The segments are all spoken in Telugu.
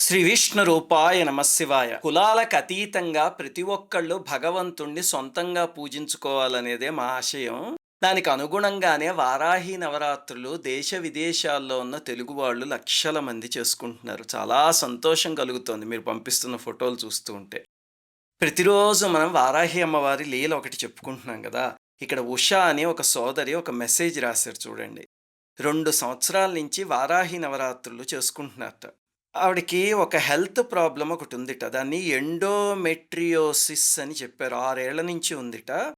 శ్రీ విష్ణు రూపాయ నమశివాయ కులాలకు అతీతంగా ప్రతి ఒక్కళ్ళు భగవంతుణ్ణి సొంతంగా పూజించుకోవాలనేదే మా ఆశయం. దానికి అనుగుణంగానే వారాహి నవరాత్రులు దేశ విదేశాల్లో ఉన్న తెలుగు వాళ్ళు లక్షల మంది చేసుకుంటున్నారు. చాలా సంతోషం కలుగుతోంది మీరు పంపిస్తున్న ఫోటోలు చూస్తూ ఉంటే. ప్రతిరోజు మనం వారాహి అమ్మవారి లీల ఒకటి చెప్పుకుంటున్నాం కదా. ఇక్కడ ఉషా అని ఒక సోదరి ఒక మెసేజ్ రాశారు చూడండి. రెండు సంవత్సరాల నుంచి వారాహి నవరాత్రులు చేసుకుంటున్నారట. ఆవిడకి ఒక హెల్త్ ప్రాబ్లం ఒకటి ఉందిట దాన్ని ఎండోమెట్రియోసిస్ అని చెప్పారు. ఆరేళ్ళ నుంచి ఉందిట.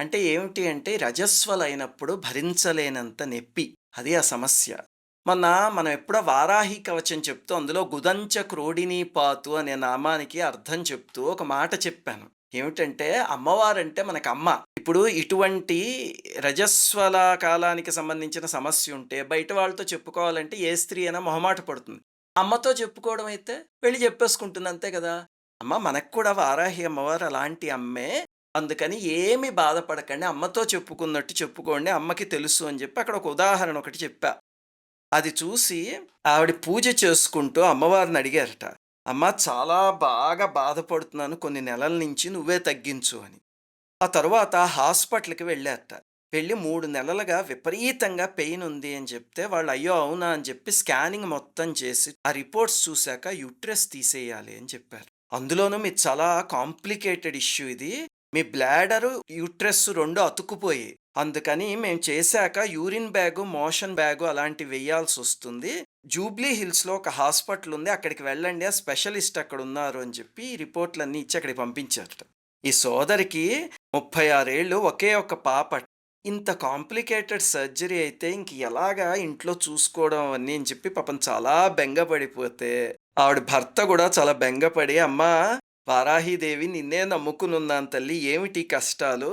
అంటే ఏమిటి అంటే రజస్వలైనప్పుడు భరించలేనంత నొప్పి. అది ఆ సమస్య. మొన్న మనం ఎప్పుడో వారాహి కవచం చెప్తూ అందులో గుదంచ క్రోడిని పాతు అనే నామానికి అర్థం చెప్తూ ఒక మాట చెప్పాను. ఏమిటంటే అమ్మవారంటే మనకు అమ్మ ఇప్పుడు ఇటువంటి రజస్వల కాలానికి సంబంధించిన సమస్య ఉంటే బయట వాళ్ళతో చెప్పుకోవాలంటే ఏ స్త్రీ అయినా మొహమాట పడుతుంది. అమ్మతో చెప్పుకోవడం అయితే వెళ్ళి చెప్పేసుకుంటుంది అంతే కదా? అమ్మ మనకు కూడా వారాహి అమ్మవారు అలాంటి అమ్మే. అందుకని ఏమి బాధపడకండి అమ్మతో చెప్పుకున్నట్టు చెప్పుకోండి అమ్మకి తెలుసు అని చెప్పి అక్కడ ఒక ఉదాహరణ ఒకటి చెప్పా. అది చూసి ఆవిడ పూజ చేసుకుంటూ అమ్మవారిని అడిగారట అమ్మ చాలా బాగా బాధపడుతున్నాను కొన్ని నెలల నుంచి నువ్వే తగ్గించు అని. ఆ తర్వాత హాస్పిటల్కి వెళ్ళారట. వెళ్ళి మూడు నెలలుగా విపరీతంగా పెయిన్ ఉంది అని చెప్తే వాళ్ళు అయ్యో అవునా? అని చెప్పి స్కానింగ్ మొత్తం చేసి ఆ రిపోర్ట్స్ చూశాక యూట్రస్ తీసేయాలి అని చెప్పారు. అందులోనూ మీ చాలా కాంప్లికేటెడ్ ఇష్యూ ఇది. మీ బ్లాడరు యూట్రస్ రెండు అతుక్కుపోయి అందుకని మేము చేశాక యూరిన్ బ్యాగు మోషన్ బ్యాగు అలాంటివి వేయాల్సి వస్తుంది. జూబ్లీ హిల్స్లో ఒక హాస్పిటల్ ఉంది అక్కడికి వెళ్ళండి ఆ స్పెషలిస్ట్ అక్కడ ఉన్నారు అని చెప్పి రిపోర్ట్లన్నీ ఇచ్చి అక్కడికి పంపించారట. ఈ సోదరికి ముప్పై ఆరేళ్ళు ఒకే ఒక పాప. ఇంత కాంప్లికేటెడ్ సర్జరీ అయితే ఇంక ఎలాగా ఇంట్లో చూసుకోవడం అవన్నీ అని చెప్పి పాపం చాలా బెంగపడిపోతే ఆవిడ భర్త కూడా చాలా బెంగపడి అమ్మా వారాహీదేవి నిన్నే నమ్ముకునున్నాను తల్లి ఏమిటి కష్టాలు?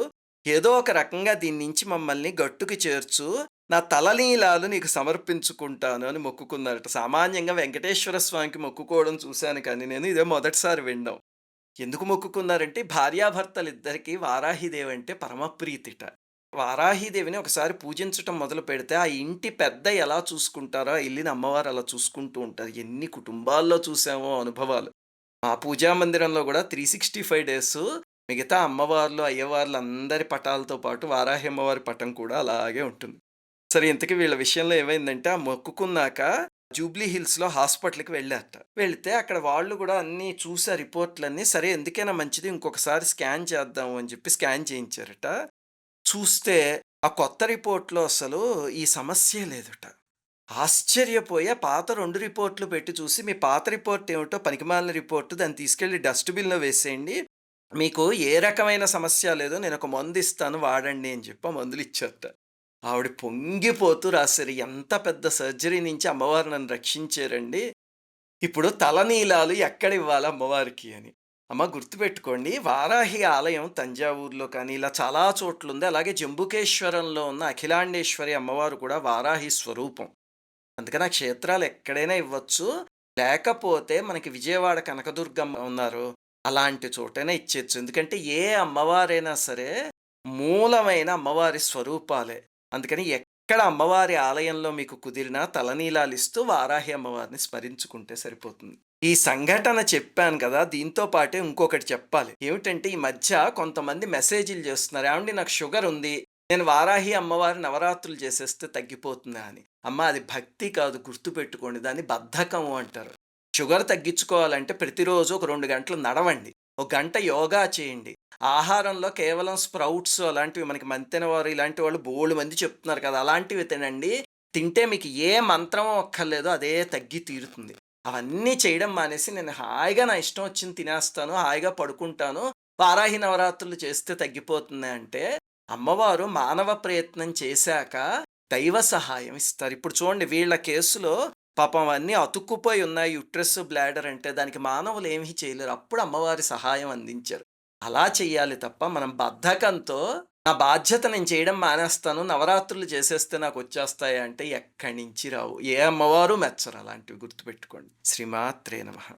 ఏదో ఒక రకంగా దీని నుంచి మమ్మల్ని గట్టుకి చేర్చు నా తలనీలాలు నీకు సమర్పించుకుంటాను అని మొక్కుకున్నారట. సామాన్యంగా వెంకటేశ్వర స్వామికి మొక్కుకోవడం చూశాను కానీ నేను ఇదే మొదటిసారి వినడం. ఎందుకు మొక్కుకున్నారంటే భార్యాభర్తలిద్దరికీ వారాహిదేవి అంటే పరమప్రీతిట. వారాహీదేవిని ఒకసారి పూజించటం మొదలు పెడితే ఆ ఇంటి పెద్ద ఎలా చూసుకుంటారో వెళ్ళిన అమ్మవారు అలా చూసుకుంటూ ఉంటారు. ఎన్ని కుటుంబాల్లో చూసామో అనుభవాలు. ఆ పూజా మందిరంలో కూడా త్రీ సిక్స్టీ ఫైవ్ డేస్ మిగతా అమ్మవార్లు అయ్యవార్లు అందరి పటాలతో పాటు వారాహి అమ్మవారి పటం కూడా అలాగే ఉంటుంది. సరే ఇంతకీ వీళ్ళ విషయంలో ఏమైందంటే ఆ మొక్కుకున్నాక జూబ్లీ హిల్స్లో హాస్పిటల్కి వెళ్ళారట. వెళ్తే అక్కడ వాళ్ళు కూడా అన్నీ చూసే రిపోర్ట్లన్నీ సరే ఎందుకైనా మంచిది ఇంకొకసారి స్కాన్ చేద్దాము అని చెప్పి స్కాన్ చేయించారట. చూస్తే ఆ కొత్త రిపోర్ట్‌లో అసలు ఈ సమస్య లేదట. ఆశ్చర్యపోయే పాత రెండు రిపోర్ట్‌లు పెట్టి చూసి, మీ పాత రిపోర్ట్ ఏమిటో పనికిమాలిన రిపోర్ట్ దాన్ని తీసుకెళ్ళి డస్ట్‌బిన్‌లో వేసేయండి. మీకు ఏ రకమైన సమస్య లేదో నేను ఒక మందు ఇస్తాను వాడండి అని చెప్పి మందులు ఇచ్చారట. ఆవిడ పొంగిపోతూ రాశారు. ఎంత పెద్ద సర్జరీ నుంచి అమ్మవారు నన్ను రక్షించారండి. ఇప్పుడు తలనీలాలు ఎక్కడ ఇవ్వాలి అమ్మవారికి అని. అమ్మ గుర్తుపెట్టుకోండి వారాహి ఆలయం తంజావూరులో కానీ ఇలా చాలా చోట్ల ఉంది అలాగే జంబుకేశ్వరంలో ఉన్న అఖిలాండేశ్వరి అమ్మవారు కూడా వారాహి స్వరూపం. అందుకని ఆ క్షేత్రాలు ఎక్కడైనా ఇవ్వచ్చు. లేకపోతే మనకి విజయవాడ కనకదుర్గమ్మ ఉన్నారు. అలాంటి చోటైనా ఇచ్చేచ్చు ఎందుకంటే ఏ అమ్మవారైనా సరే మూలమైన అమ్మవారి స్వరూపాలే. అందుకని ఇక్కడ అమ్మవారి ఆలయంలో మీకు కుదిరిన తలనీలాలు ఇస్తూ వారాహి అమ్మవారిని స్మరించుకుంటే సరిపోతుంది. ఈ సంఘటన చెప్పాను కదా దీంతో పాటే ఇంకొకటి చెప్పాలి. ఏమిటంటే ఈ మధ్య కొంతమంది మెసేజ్లు చేస్తున్నారు. ఏమండి నాకు షుగర్ ఉంది. నేను వారాహి అమ్మవారి నవరాత్రులు చేసేస్తే తగ్గిపోతుందా? అని. అమ్మ అది భక్తి కాదు గుర్తుపెట్టుకోండి. దాన్ని బద్ధకము అంటారు. షుగర్ తగ్గించుకోవాలంటే ప్రతిరోజు ఒక రెండు గంటలు నడవండి. ఒక గంట యోగా చేయండి. ఆహారంలో కేవలం స్ప్రౌట్స్ అలాంటివి మనకి మంతెన వారు ఇలాంటి వాళ్ళు బోళ్ళు మంది చెప్తున్నారు కదా అలాంటివి తినండి. తింటే మీకు ఏ మంత్రం ఒక్కర్లేదో అదే తగ్గి తీరుతుంది. అవన్నీ చేయడం మానేసి నేను హాయిగా నా ఇష్టం వచ్చింది తినేస్తాను హాయిగా పడుకుంటాను. వారాహి నవరాత్రులు చేస్తే తగ్గిపోతుంది అంటే అమ్మవారు మానవ ప్రయత్నం చేశాక దైవ సహాయం ఇస్తారు. ఇప్పుడు చూడండి వీళ్ళ కేసులో పాపం అన్నీ అతుక్కుపోయి ఉన్నాయి యుట్రస్ బ్లాడర్ అంటే దానికి మానవులు ఏమీ చేయలేరు. అప్పుడు అమ్మవారి సహాయం అందించారు. అలా చెయ్యాలి తప్ప మనం బద్ధకంతో నా బాధ్యత నేను చేయడం మానేస్తాను నవరాత్రులు చేసేస్తే నాకు వచ్చేస్తాయి అంటే ఎక్కడి నుంచి రావు? ఏ అమ్మవారు మెచ్చరు అలాంటివి గుర్తుపెట్టుకోండి. శ్రీమాత్రే నమ.